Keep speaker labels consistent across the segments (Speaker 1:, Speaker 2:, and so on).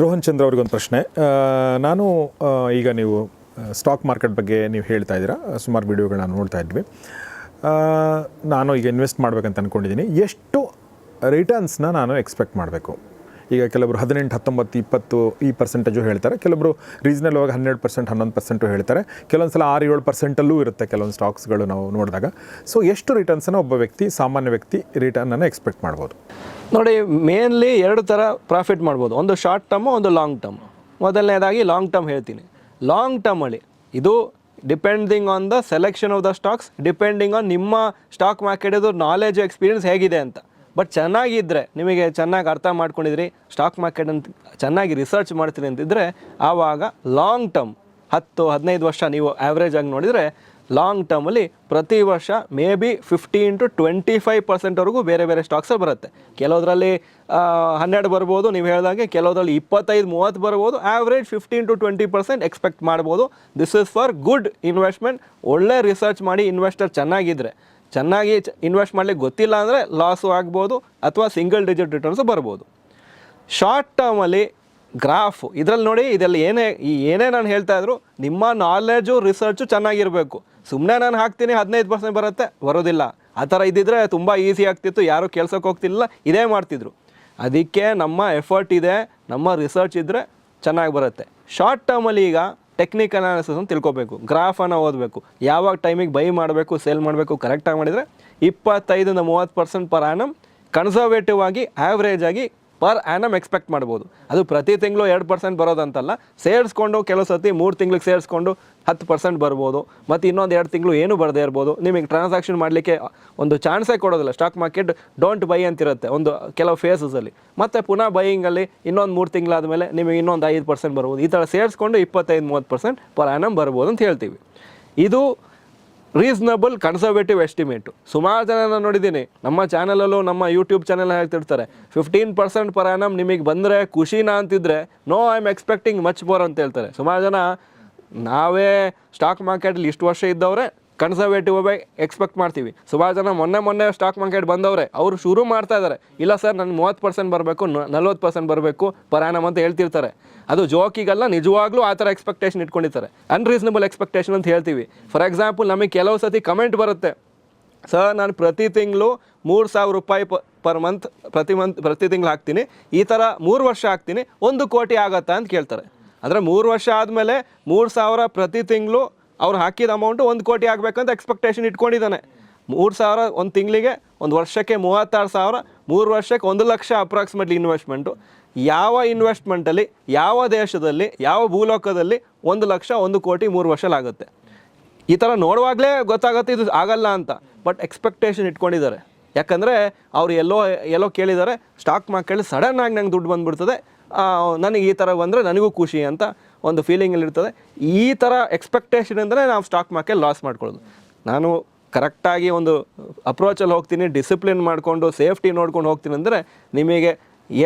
Speaker 1: ರೋಹನ್ ಚಂದ್ರ ಅವ್ರಿಗೊಂದು ಪ್ರಶ್ನೆ. ನಾನು ಈಗ ನೀವು ಸ್ಟಾಕ್ ಮಾರ್ಕೆಟ್ ಬಗ್ಗೆ ನೀವು ಹೇಳ್ತಾ ಇದ್ದೀರಾ, ಸುಮಾರು ವಿಡಿಯೋಗಳನ್ನ ನೋಡ್ತಾ ಇದ್ವಿ. ನಾನು ಈಗ ಇನ್ವೆಸ್ಟ್ ಮಾಡ್ಬೇಕಂತ ಅಂದ್ಕೊಂಡಿದ್ದೀನಿ ಎಷ್ಟು ರಿಟರ್ನ್ಸ್ನ ನಾನು ಎಕ್ಸ್ಪೆಕ್ಟ್ ಮಾಡಬೇಕು? ಈಗ ಕೆಲವರು ಹದಿನೆಂಟು, ಹತ್ತೊಂಬತ್ತು, ಇಪ್ಪತ್ತು ಈ ಪರ್ಸೆಂಟೇಜು ಹೇಳ್ತಾರೆ. ಕೆಲವರು ರೀಸನಲ್ ಆಗಿ ಹನ್ನೆರಡು ಪರ್ಸೆಂಟ್ ಹನ್ನೊಂದು ಪರ್ಸೆಂಟು ಹೇಳ್ತಾರೆ. ಕೆಲವೊಂದು ಸಲ ಆರು, ಏಳು ಪರ್ಸೆಂಟಲ್ಲೂ ಇರುತ್ತೆ ಕೆಲವೊಂದು ಸ್ಟಾಕ್ಸ್ಗಳು ನಾವು ನೋಡಿದಾಗ. ಸೊ ಎಷ್ಟು ರಿಟರ್ನ್ಸನ್ನು ಒಬ್ಬ ವ್ಯಕ್ತಿ, ಸಾಮಾನ್ಯ ವ್ಯಕ್ತಿ ರಿಟರ್ನನ್ನು ಎಕ್ಸ್ಪೆಕ್ಟ್ ಮಾಡ್ಬೋದು?
Speaker 2: ನೋಡಿ ಮೇನ್ಲಿ ಎರಡು ಥರ ಪ್ರಾಫಿಟ್ ಮಾಡ್ಬೋದು. ಒಂದು ಶಾರ್ಟ್ ಟರ್ಮು ಒಂದು ಲಾಂಗ್ ಟರ್ಮ್ ಮೊದಲನೇದಾಗಿ ಲಾಂಗ್ ಟರ್ಮ್ ಹೇಳ್ತೀನಿ. ಲಾಂಗ್ ಟರ್ಮಲ್ಲಿ ಇದು depending on the selection of the stocks depending on ನಿಮ್ಮ ಸ್ಟಾಕ್ ಮಾರ್ಕೆಟದು ನಾಲೆಜ್ ಎಕ್ಸ್ಪೀರಿಯನ್ಸ್ ಹೇಗಿದೆ ಅಂತ. ಬಟ್ ಚೆನ್ನಾಗಿದ್ದರೆ ನಿಮಗೆ ಚೆನ್ನಾಗಿ ಅರ್ಥ ಮಾಡ್ಕೊಂಡಿದ್ರಿ ಸ್ಟಾಕ್ ಮಾರ್ಕೆಟ್ ಅಂತ ಚೆನ್ನಾಗಿ ರಿಸರ್ಚ್ ಮಾಡ್ತೀರಿ ಅಂತಿದ್ರೆ, ಆವಾಗ ಲಾಂಗ್ ಟರ್ಮ್ ಹತ್ತು, ಹದಿನೈದು ವರ್ಷ ನೀವು ಆ್ಯಾವ್ರೇಜ್ ಆಗಿ ನೋಡಿದರೆ ಲಾಂಗ್ ಟರ್ಮಲ್ಲಿ ಪ್ರತಿ ವರ್ಷ may be fifteen to twenty five ಪರ್ಸೆಂಟ್ವರೆಗೂ ಬೇರೆ ಬೇರೆ ಸ್ಟಾಕ್ಸ್ ಬರುತ್ತೆ. ಕೆಲವುದರಲ್ಲಿ ಹನ್ನೆರಡು ಬರ್ಬೋದು, ನೀವು ಹೇಳಿದಾಗೆ ಕೆಲವರಲ್ಲಿ ಇಪ್ಪತ್ತೈದು, ಮೂವತ್ತು ಬರ್ಬೋದು average fifteen to twenty percent expect ಮಾಡ್ಬೋದು. This is for good investment ಒಳ್ಳೆ ರಿಸರ್ಚ್ ಮಾಡಿ ಇನ್ವೆಸ್ಟರ್ ಚೆನ್ನಾಗಿದ್ದರೆ ಚೆನ್ನಾಗಿ ಇನ್ವೆಸ್ಟ್ ಮಾಡಲಿಕ್ಕೆ ಗೊತ್ತಿಲ್ಲ ಅಂದರೆ ಲಾಸು ಆಗ್ಬೋದು ಅಥವಾ ಸಿಂಗಲ್ ಡಿಜಿಟ್ ರಿಟರ್ನ್ಸು ಬರ್ಬೋದು. ಶಾರ್ಟ್ ಟರ್ಮಲ್ಲಿ ಗ್ರಾಫ್ ಇದರಲ್ಲಿ ನೋಡಿ ಇದರಲ್ಲಿ ಏನೇ, ಈ ಏನೇ ನಾನು ಹೇಳ್ತಾ ಇದ್ರು, ನಿಮ್ಮ ನಾಲೆಜು ರಿಸರ್ಚು ಚೆನ್ನಾಗಿರಬೇಕು. ಸುಮ್ಮನೆ ನಾನು ಹಾಕ್ತೀನಿ, ಹದಿನೈದು ಪರ್ಸೆಂಟ್ ಬರುತ್ತೆ, ಬರೋದಿಲ್ಲ. ಆ ಥರ ಇದ್ದಿದ್ರೆ ತುಂಬ ಈಸಿ ಆಗ್ತಿತ್ತು, ಯಾರೂ ಕೆಲ್ಸಕ್ಕೆ ಹೋಗ್ತಿಲ್ಲ ಇದೇ ಮಾಡ್ತಿದ್ರು. ಅದಕ್ಕೆ ನಮ್ಮ ಎಫರ್ಟ್ ಇದೆ, ನಮ್ಮ ರಿಸರ್ಚ್ ಇದ್ದರೆ ಚೆನ್ನಾಗಿ ಬರುತ್ತೆ. ಶಾರ್ಟ್ ಟರ್ಮಲ್ಲಿ ಈಗ ಟೆಕ್ನಿಕಲ್ ಅನಾಲಿಸಿಸ್ ಅಂತ ತಿಳ್ಕೊಬೇಕು. ಗ್ರಾಫನ್ನು ಓದಬೇಕು. ಯಾವಾಗ ಟೈಮಿಗೆ ಬೈ ಮಾಡಬೇಕು ಸೇಲ್ ಮಾಡಬೇಕು ಕರೆಕ್ಟಾಗಿ ಮಾಡಿದರೆ ಇಪ್ಪತ್ತೈದರಿಂದ ಮೂವತ್ತು ಪರ್ಸೆಂಟ್ ಪರ್ ಆ್ಯನಮ್ ಕನ್ಸರ್ವೇಟಿವ್ ಆಗಿ ಆ್ಯಾವ್ರೇಜ್ ಆಗಿ ಪರ್ ಆ್ಯನಮ್ ಎಕ್ಸ್ಪೆಕ್ಟ್ ಮಾಡ್ಬೋದು. ಅದು ಪ್ರತಿ ತಿಂಗಳು ಎರಡು ಪರ್ಸೆಂಟ್ ಬರೋದಂತಲ್ಲ, ಸೇರಿಸ್ಕೊಂಡು ಕೆಲವು ಸತಿ ಮೂರು ತಿಂಗ್ಳಿಗೆ ಸೇರಿಸ್ಕೊಂಡು ಹತ್ತು ಪರ್ಸೆಂಟ್ ಬರ್ಬೋದು, ಮತ್ತು ಇನ್ನೊಂದು ಎರಡು ತಿಂಗಳು ಏನು ಬರದೇ ಇರ್ಬೋದು, ನಿಮಗೆ ಟ್ರಾನ್ಸಾಕ್ಷನ್ ಮಾಡಲಿಕ್ಕೆ ಒಂದು ಚಾನ್ಸೇ ಕೊಡೋದಿಲ್ಲ. ಸ್ಟಾಕ್ ಮಾರ್ಕೆಟ್ ಡೋಂಟ್ ಬೈ ಅಂತಿರುತ್ತೆ ಒಂದು ಕೆಲವು ಫೇಸಸಲ್ಲಿ ಮತ್ತು ಪುನಃ ಬೈಯಿಂಗಲ್ಲಿ ಇನ್ನೊಂದು ಮೂರು ತಿಂಗಳಾದಮೇಲೆ ನಿಮಗೆ ಇನ್ನೊಂದು ಐದು ಪರ್ಸೆಂಟ್ ಬರ್ಬೋದು. ಈ ಥರ ಸೇರಿಸ್ಕೊಂಡು ಇಪ್ಪತ್ತೈದು, ಮೂವತ್ತು ಪರ್ಸೆಂಟ್ ಪರ್ ಆ್ಯನಮ್ ಬರ್ಬೋದು ಅಂತ ಹೇಳ್ತೀವಿ. ಇದು ರೀಸನಬಲ್ ಕನ್ಸರ್ವೇಟಿವ್ ಎಸ್ಟಿಮೇಟು ಸುಮಾರು ಜನ ನಾನು ನೋಡಿದ್ದೀನಿ. ನಮ್ಮ ಚಾನಲಲ್ಲೂ ನಮ್ಮ ಯೂಟ್ಯೂಬ್ ಚಾನಲ್ ಹೇಳ್ತಿರ್ತಾರೆ. ಫಿಫ್ಟೀನ್ ಪರ್ಸೆಂಟ್ ಪರ ಆ್ಯನಮ್ ನಿಮಗೆ ಬಂದರೆ ಖುಷಿನಾ ಅಂತಿದ್ರೆ no I am expecting much more ಅಂತ ಹೇಳ್ತಾರೆ. ಸುಮಾರು ಜನ, ನಾವೇ ಸ್ಟಾಕ್ ಮಾರ್ಕೆಟಲ್ಲಿ ಇಷ್ಟು ವರ್ಷ ಇದ್ದವ್ರೆ ಕನ್ಸರ್ವೇಟಿವ್ ಆಗಿ ಎಕ್ಸ್ಪೆಕ್ಟ್ ಮಾಡ್ತೀವಿ. ಸುಮಾರು ಜನ ಮೊನ್ನೆ ಮೊನ್ನೆ ಸ್ಟಾಕ್ ಮಾರ್ಕೆಟ್ ಬಂದವರೇ, ಅವರು ಶುರು ಮಾಡ್ತಾ ಇದ್ದಾರೆ ಇಲ್ಲ ಸರ್, ನಾನು ಮೂವತ್ತು ಪರ್ಸೆಂಟ್ ಬರಬೇಕು ನಲ್ವತ್ತು ಪರ್ಸೆಂಟ್ ಬರಬೇಕು, ಪರಾಣಮ್ ಅಂತ ಹೇಳ್ತಿರ್ತಾರೆ. ಅದು ಜೋಕಿಗೆಲ್ಲ ನಿಜವಾಗ್ಲೂ ಆ ಥರ ಎಕ್ಸ್ಪೆಕ್ಟೇಷನ್ ಇಟ್ಕೊಂಡಿರ್ತಾರೆ. ಅನ್ರೀಸನಬಲ್ ಎಕ್ಸ್ಪೆಕ್ಟೇಷನ್ ಅಂತ ಹೇಳ್ತೀವಿ. ಫಾರ್ ಎಕ್ಸಾಂಪಲ್ ನಮಗೆ ಕೆಲವು ಸತಿ ಕಮೆಂಟ್ ಬರುತ್ತೆ. ಸರ್ ನಾನು ಪ್ರತಿ ತಿಂಗಳು ಮೂರು ಸಾವಿರ ರೂಪಾಯಿ ಪರ್ ಮಂತ್ ಪ್ರತಿ ಮಂತ್ ಪ್ರತಿ ತಿಂಗಳು ಹಾಕ್ತೀನಿ. ಈ ಥರ ಮೂರು ವರ್ಷ ಹಾಕ್ತೀನಿ. ಒಂದು ಕೋಟಿ ಆಗತ್ತಾ? ಅಂತ ಕೇಳ್ತಾರೆ. ಅಂದರೆ ಮೂರು ವರ್ಷ ಆದಮೇಲೆ ಮೂರು ಸಾವಿರ ಪ್ರತಿ ತಿಂಗಳು ಅವ್ರು ಹಾಕಿದ ಅಮೌಂಟು ಒಂದು ಕೋಟಿ ಆಗಬೇಕಂತ ಎಕ್ಸ್ಪೆಕ್ಟೇಷನ್ ಇಟ್ಕೊಂಡಿದ್ದಾನೆ. ಮೂರು ಸಾವಿರ ಒಂದು ತಿಂಗಳಿಗೆ ಒಂದು ವರ್ಷಕ್ಕೆ ಮೂವತ್ತಾರು ಸಾವಿರ, ಮೂರು ವರ್ಷಕ್ಕೆ ಒಂದು ಲಕ್ಷ ಅಪ್ರಾಕ್ಸಿಮೇಟ್ಲಿ ಇನ್ವೆಸ್ಟ್ಮೆಂಟು ಯಾವ ಇನ್ವೆಸ್ಟ್ಮೆಂಟಲ್ಲಿ ಯಾವ ದೇಶದಲ್ಲಿ, ಯಾವ ಭೂಲೋಕದಲ್ಲಿ ಒಂದು ಲಕ್ಷ, ಒಂದು ಕೋಟಿ ಮೂರು ವರ್ಷಲಾಗುತ್ತೆ. ಈ ಥರ ನೋಡುವಾಗಲೇ ಗೊತ್ತಾಗುತ್ತೆ ಇದು ಆಗಲ್ಲ ಅಂತ ಬಟ್ ಎಕ್ಸ್ಪೆಕ್ಟೇಷನ್ ಇಟ್ಕೊಂಡಿದ್ದಾರೆ. ಯಾಕಂದರೆ ಅವ್ರು ಎಲ್ಲೋ ಎಲ್ಲೋ ಕೇಳಿದ್ದಾರೆ ಸ್ಟಾಕ್ ಮಾರ್ಕೆಟಲ್ಲಿ ಸಡನ್ನಾಗಿ ನಂಗೆ ದುಡ್ಡು ಬಂದುಬಿಡ್ತದೆ. ನನಗೆ ಈ ಥರ ಬಂದರೆ ನನಗೂ ಖುಷಿ ಅಂತ ಒಂದು ಫೀಲಿಂಗಲ್ಲಿರ್ತದೆ ಈ ಥರ ಎಕ್ಸ್ಪೆಕ್ಟೇಷನ್ ಅಂದರೆ ನಾವು ಸ್ಟಾಕ್ ಮಾರ್ಕೆಟ್ ಲಾಸ್ ಮಾಡ್ಕೊಳ್ಳೋದು. ನಾನು ಕರೆಕ್ಟಾಗಿ ಒಂದು ಅಪ್ರೋಚಲ್ಲಿ ಹೋಗ್ತೀನಿ ಡಿಸಿಪ್ಲಿನ್ ಮಾಡಿಕೊಂಡು ಸೇಫ್ಟಿ ನೋಡ್ಕೊಂಡು ಹೋಗ್ತೀನಿ ಅಂದರೆ ನಿಮಗೆ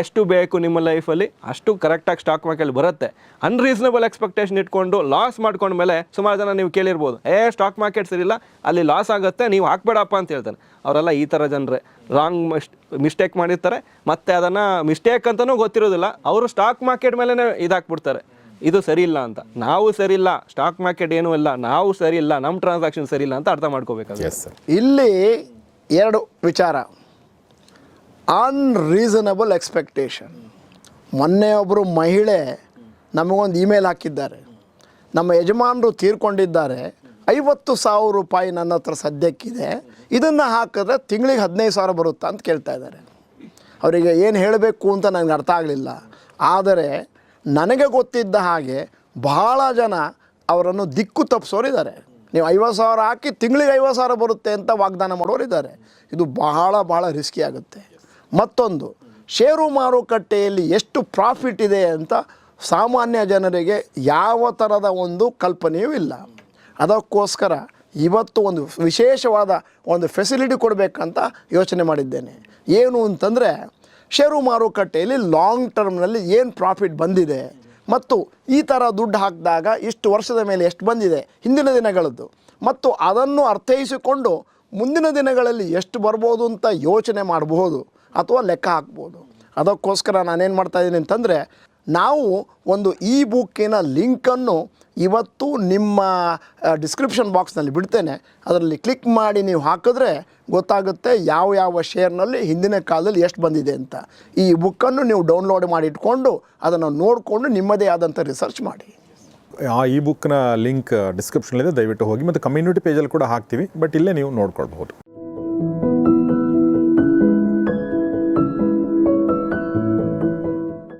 Speaker 2: ಎಷ್ಟು ಬೇಕು ನಿಮ್ಮ ಲೈಫಲ್ಲಿ ಅಷ್ಟು ಕರೆಕ್ಟಾಗಿ ಸ್ಟಾಕ್ ಮಾರ್ಕೆಟ್ ಬರುತ್ತೆ. ಅನ್ರೀಸನಬಲ್ ಎಕ್ಸ್ಪೆಕ್ಟೇಷನ್ ಇಟ್ಕೊಂಡು ಲಾಸ್ ಮಾಡ್ಕೊಂಡ ಮೇಲೆ ಸುಮಾರು ಜನ ನೀವು ಕೇಳಿರ್ಬೋದು, ಏ ಸ್ಟಾಕ್ ಮಾರ್ಕೆಟ್ ಸರಿಯಿಲ್ಲ, ಅಲ್ಲಿ ಲಾಸ್ ಆಗುತ್ತೆ, ನೀವು ಹಾಕ್ಬೇಡಪ್ಪ ಅಂತ ಹೇಳ್ತಾರೆ. ಅವರೆಲ್ಲ ಈ ಥರ ಜನರೇ ರಾಂಗ್ ಮಿಸ್ಟೇಕ್ ಮಾಡಿರ್ತಾರೆ. ಮತ್ತು ಅದನ್ನು ಮಿಸ್ಟೇಕ್ ಅಂತಲೂ ಗೊತ್ತಿರೋದಿಲ್ಲ, ಅವರು ಸ್ಟಾಕ್ ಮಾರ್ಕೆಟ್ ಮೇಲೇ ಇದಾಕ್ಬಿಡ್ತಾರೆ. ಇದು ಸರಿ ಇಲ್ಲ ಅಂತ. ನಾವು ಸರಿ ಇಲ್ಲ ಸ್ಟಾಕ್ ಮಾರ್ಕೆಟ್ ಏನೂ ಇಲ್ಲ, ನಾವು ಸರಿ ಇಲ್ಲ ನಮ್ಮ ಟ್ರಾನ್ಸಾಕ್ಷನ್ ಸರಿ ಇಲ್ಲ ಅಂತ ಅರ್ಥ ಮಾಡ್ಕೋಬೇಕಾಗುತ್ತೆ.
Speaker 3: ಇಲ್ಲಿ ಎರಡು ವಿಚಾರ. ಅನ್ರೀಸನಬಲ್ ಎಕ್ಸ್ಪೆಕ್ಟೇಷನ್ ಮೊನ್ನೆ ಒಬ್ಬರು ಮಹಿಳೆ ನಮಗೊಂದು ಇಮೇಲ್ ಹಾಕಿದ್ದಾರೆ. ನಮ್ಮ ಯಜಮಾನರು ತೀರ್ಕೊಂಡಿದ್ದಾರೆ. ಐವತ್ತು ಸಾವಿರ ರೂಪಾಯಿ ನನ್ನ ಹತ್ರ ಸದ್ಯಕ್ಕಿದೆ. ಇದನ್ನು ಹಾಕಿದ್ರೆ ತಿಂಗಳಿಗೆ ಹದಿನೈದು ಸಾವಿರ ಬರುತ್ತಾ ಅಂತ ಕೇಳ್ತಾ ಇದ್ದಾರೆ. ಅವರಿಗೆ ಏನು ಹೇಳಬೇಕು ಅಂತ ನನಗೆ ಅರ್ಥ ಆಗಲಿಲ್ಲ. ಆದರೆ ನನಗೆ ಗೊತ್ತಿದ್ದ ಹಾಗೆ ಬಹಳ ಜನ ಅವರನ್ನು ದಿಕ್ಕು ತಪ್ಪಿಸೋರಿದ್ದಾರೆ ನೀವು ಐವತ್ತು ಸಾವಿರ ಹಾಕಿ ತಿಂಗಳಿಗೆ ಐವತ್ತು ಸಾವಿರ ಬರುತ್ತೆ ಅಂತ ವಾಗ್ದಾನ ಮಾಡೋರಿದ್ದಾರೆ. ಇದು ಬಹಳ ಬಹಳ ರಿಸ್ಕಿ ಆಗುತ್ತೆ. ಮತ್ತೊಂದು, ಷೇರು ಮಾರುಕಟ್ಟೆಯಲ್ಲಿ ಎಷ್ಟು ಪ್ರಾಫಿಟ್ ಇದೆ ಅಂತ ಸಾಮಾನ್ಯ ಜನರಿಗೆ ಯಾವ ಥರದ ಒಂದು ಕಲ್ಪನೆಯೂ ಇಲ್ಲ. ಅದಕ್ಕೋಸ್ಕರ ಇವತ್ತು ಒಂದು ವಿಶೇಷವಾದ ಒಂದು ಫೆಸಿಲಿಟಿ ಕೊಡಬೇಕಂತ ಯೋಚನೆ ಮಾಡಿದ್ದೇನೆ. ಏನು ಅಂತಂದರೆ, ಷೇರು ಮಾರುಕಟ್ಟೆಯಲ್ಲಿ ಲಾಂಗ್ ಟರ್ಮ್ನಲ್ಲಿ ಏನು ಪ್ರಾಫಿಟ್ ಬಂದಿದೆ ಮತ್ತು ಈ ಥರ ದುಡ್ಡು ಹಾಕಿದಾಗ ಇಷ್ಟು ವರ್ಷದ ಮೇಲೆ ಎಷ್ಟು ಬಂದಿದೆ, ಹಿಂದಿನ ದಿನಗಳದ್ದು. ಮತ್ತು ಅದನ್ನು ಅರ್ಥೈಸಿಕೊಂಡು ಮುಂದಿನ ದಿನಗಳಲ್ಲಿ ಎಷ್ಟು ಬರ್ಬೋದು ಅಂತ ಯೋಚನೆ ಮಾಡಬಹುದು. ಅಥವಾ ಲೆಕ್ಕ ಹಾಕ್ಬೋದು. ಅದಕ್ಕೋಸ್ಕರ ನಾನೇನು ಮಾಡ್ತಾ ಇದ್ದೀನಿ ಅಂತಂದರೆ, ನಾವು ಒಂದು ಇ ಬುಕ್ಕಿನ ಲಿಂಕನ್ನು ಇವತ್ತು ನಿಮ್ಮ ಡಿಸ್ಕ್ರಿಪ್ಷನ್ ಬಾಕ್ಸ್ನಲ್ಲಿ ಬಿಡ್ತೇನೆ. ಅದರಲ್ಲಿ ಕ್ಲಿಕ್ ಮಾಡಿ ನೀವು ಹಾಕಿದ್ರೆ ಗೊತ್ತಾಗುತ್ತೆ ಯಾವ ಯಾವ ಶೇರ್ನಲ್ಲಿ ಹಿಂದಿನ ಕಾಲದಲ್ಲಿ ಎಷ್ಟು ಬಂದಿದೆ ಅಂತ. ಈ ಬುಕ್ಕನ್ನು ನೀವು ಡೌನ್ಲೋಡ್ ಮಾಡಿ ಇಟ್ಕೊಂಡು ಅದನ್ನು ನೋಡಿಕೊಂಡು ನಿಮ್ಮದೇ ಆದಂಥ ರಿಸರ್ಚ್ ಮಾಡಿ.
Speaker 1: ಆ ಈ ಬುಕ್ನ ಲಿಂಕ್ ಡಿಸ್ಕ್ರಿಪ್ಷನಲ್ಲಿದೆ ದಯವಿಟ್ಟು ಹೋಗಿ. ಮತ್ತು ಕಮ್ಯುನಿಟಿ ಪೇಜಲ್ಲಿ ಕೂಡ ಹಾಕ್ತೀವಿ ಬಟ್ ಇಲ್ಲೇ ನೀವು ನೋಡ್ಕೊಳ್ಬಹುದು.